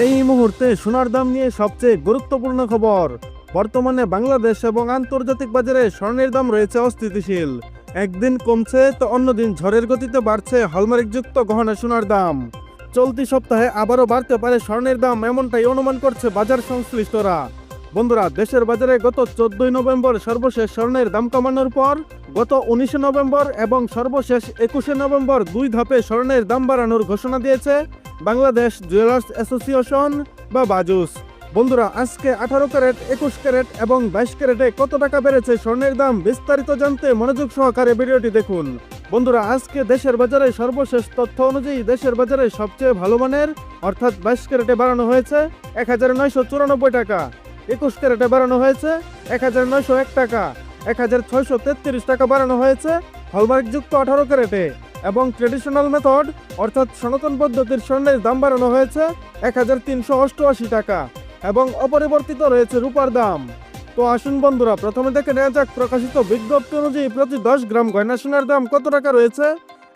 এই মুহূর্তে সোনার দাম নিয়ে সবচেয়ে গুরুত্বপূর্ণ খবর। বর্তমানে বাংলাদেশ এবং আন্তর্জাতিক বাজারে স্বর্ণের দাম রয়েছে অস্থিতিশীল। একদিন কমছে তো অন্যদিন ঝড়ের গতিতে বাড়ছে হলমার্কযুক্ত গহনা সোনার দাম। চলতি সপ্তাহে আবারও বাড়তে পারে স্বর্ণের দাম, এমনটাই অনুমান করছে বাজার সংশ্লিষ্টরা। বন্ধুরা, দেশের বাজারে গত চোদ্দই নভেম্বর সর্বশেষ স্বর্ণের দাম কমানোর পর গত উনিশে নভেম্বর এবং সর্বশেষ একুশে নভেম্বর দুই ধাপে স্বর্ণের দাম বাড়ানোর ঘোষণা দিয়েছে বাংলাদেশ জুয়েলার্স অ্যাসোসিয়েশন বা বাজুস। বন্ধুরা, আজকে আঠারো ক্যারেট, একুশ ক্যারেট এবং বাইশ ক্যারেটে কত টাকা বেড়েছে স্বর্ণের দাম বিস্তারিত জানতে মনোযোগ সহকারে ভিডিওটি দেখুন। বন্ধুরা, আজকে দেশের বাজারে সর্বশেষ তথ্য অনুযায়ী দেশের বাজারে সবচেয়ে ভালো মানের, অর্থাৎ বাইশ ক্যারেটে বাড়ানো হয়েছে এক হাজার নয়শো চুরানব্বই টাকা। একুশ ক্যারেটে বাড়ানো হয়েছে এক হাজার নয়শো এক টাকা। এক হাজার ছয়শো তেত্রিশ টাকা বাড়ানো হয়েছে। হলমার্কযুক্ত আঠারো ক্যারেটে। এবং ট্রেডিশনাল মেথড অর্থাৎ সনাতন পদ্ধতির স্বর্ণের দাম বাড়ানো হয়েছে এক হাজার তিনশো অষ্টআশি টাকা এবং অপরিবর্তিত রয়েছে রূপার দাম। তো আসুন বন্ধুরা, প্রথমে দেখে নেওয়া যাক প্রকাশিত বিজ্ঞপ্তি অনুযায়ী প্রতি দশ গ্রাম গয়না সোনার দাম কত টাকা রয়েছে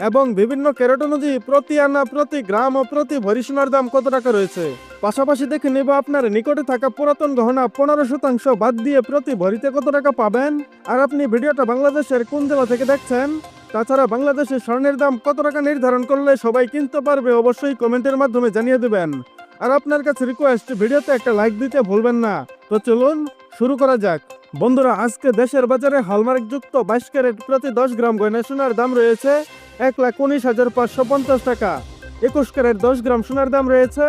এবং বিভিন্ন ক্যারেট অনুযায়ী প্রতি আনা, প্রতি গ্রাম ও প্রতি ভরি সোনার দাম কত টাকা রয়েছে। পাশাপাশি দেখে নেব আপনার নিকটে থাকা পুরাতন গহনা পনেরো শতাংশ বাদ দিয়ে প্রতি ভরিতে কত টাকা পাবেন। আর আপনি ভিডিওটা বাংলাদেশের কোন জেলা থেকে দেখছেন? তাছাড়া বাংলাদেশের স্বর্ণের দাম কত টাকা নির্ধারণ করলে সবাই কিনতে পারবে অবশ্যই কমেন্টের মাধ্যমে জানিয়ে দেবেন। আর আপনার কাছে রিকোয়েস্ট ভিডিওতে একটা লাইক দিতে ভুলবেন না। তো চলুন, শুরু করা যাক। বন্ধুরা, আজকে দেশের বাজারে হলমার্কযুক্ত বাইশ ক্যারেট প্রতি দশ গ্রাম গয়না সোনার দাম রয়েছে এক লাখ উনিশ হাজার পাঁচশো পঞ্চাশ টাকা। একুশ ক্যারেট দশ গ্রাম সোনার দাম রয়েছে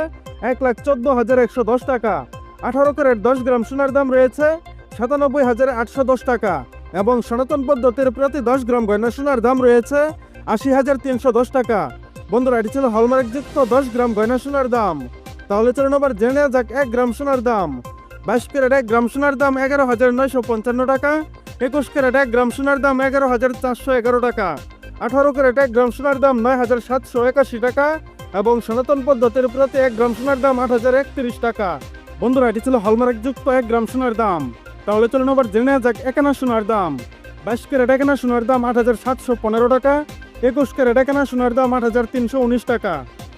এক লাখ চোদ্দ হাজার একশো দশ টাকা। আঠারো ক্যারেট দশ গ্রাম সোনার দাম রয়েছে সাতানব্বই হাজার আটশো দশ টাকা। এবং সনাতন পদ্ধতির প্রতি দশ গ্রাম গয়না সোনার দাম রয়েছে আশি হাজার তিনশো দশ টাকা। বন্ধুরা, এটি ছিল হলমার্কযুক্ত দশ গ্রাম গয়না সোনার দাম। তাহলে চলুন আবার জেনে যাক এক গ্রাম সোনার দাম। বাইশ ক্যারেট এক গ্রাম সোনার দাম এগারো হাজার নয়শো পঞ্চান্ন টাকা। একুশ ক্যারেট এক গ্রাম সোনার দাম এগারো হাজার চারশো এগারো টাকা। আঠারো ক্যারেট এক গ্রাম সোনার দাম নয় হাজার সাতশো একাশি টাকা এবং সনাতন পদ্ধতির প্রতি এক গ্রাম সোনার দাম আট হাজার একত্রিশ টাকা। বন্ধুরা, এটি ছিল হলমার্কযুক্ত এক গ্রাম সোনার দাম। তাহলে চলুন আবার জেনে নেওয়া যাক একানা সোনার দাম। বাইশ ক্যারেট একানা সোনার দাম আট হাজার সাতশো পনেরো টাকা, একুশ ক্যারেট একানা সোনার দাম আট হাজার তিনশো উনিশ টাকা,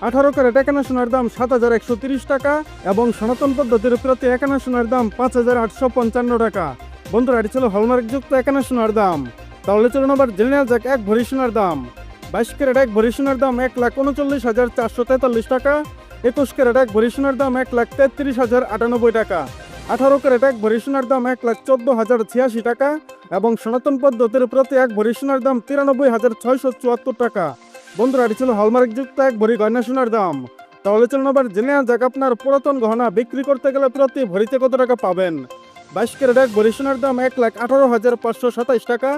আঠারো ক্যারেট একানা সোনার দাম সাত হাজার একশো তিরিশ টাকা এবং সনাতন পদ্ধতির প্রতি একানা সোনার দাম পাঁচ হাজার আটশো পঞ্চান্ন টাকা। বন্ধুরা, এটি ছিল হলমার্কযুক্ত একানা সোনার দাম। তাহলে চলুন আবার জেনে নেওয়া যাক এক ভরি সোনার দাম। বাইশ ক্যারেট এক ভরি সোনার দাম এক লাখ উনচল্লিশ হাজার চারশো তেতাল্লিশ টাকা, একুশ ক্যারেট এক ভরি সোনার দাম এক লাখ তেত্রিশ হাজার আটানব্বই টাকা। আঠারো ক্যারেট এক ভরি সোনার দাম এক লাখ চোদ্দ হাজার ছিয়াশি টাকা এবং সনাতন পদ্ধতির প্রতি এক ভরি সোনার দাম তিরানব্বই হাজার ছয়শো চুয়াত্তর টাকা। বন্ধুরা, এটি ছিল হলমার্কযুক্ত এক ভরি গয়না সোনার দাম। তাহলে চলুন আবার জেনে যাক আপনার পুরাতন গহনা বিক্রি করতে গেলে প্রতি ভরিতে কত টাকা পাবেন। বাইশ ক্যারেট এক ভরি সোনার দাম এক লাখ আঠারো হাজার পাঁচশো সাতাইশ টাকা,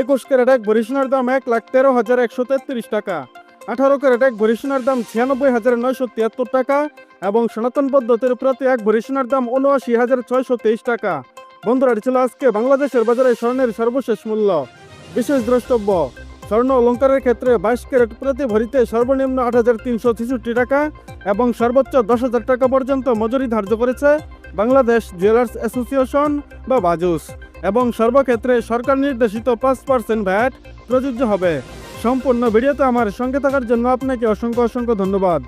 একুশ ক্যারেট এক ভরি সোনার দাম এক লাখ তেরো হাজার একশো তেত্রিশ টাকা, আঠারো ক্যারেট এক ভরি সোনার দাম ছিয়ানব্বই হাজার নয়শো তিয়াত্তর টাকা এবং সনাতন পদ্ধতির প্রতি এক ভরি সোনার দাম উনআশি হাজার ছয়শো তেইশ টাকা। বন্ধুরা ছিল আজকে বাংলাদেশের বাজারে স্বর্ণের সর্বশেষ মূল্য। বিশেষ দ্রষ্টব্য, স্বর্ণ অলঙ্কারের ক্ষেত্রে বাইশ ক্যারেট প্রতি ভরিতে সর্বনিম্ন আট হাজার তিনশো ছেষট্টি টাকা এবং সর্বোচ্চ দশ হাজার টাকা পর্যন্ত মজুরি ধার্য করেছে বাংলাদেশ জুয়েলার্স অ্যাসোসিয়েশন বা বাজুস এবং সর্বক্ষেত্রে সরকার নির্দেশিত পাঁচ পার্সেন্ট ভ্যাট প্রযোজ্য হবে। সম্পূর্ণ ভিডিওতে আমার সঙ্গে থাকার জন্য আপনাকে অসংখ্য অসংখ্য ধন্যবাদ।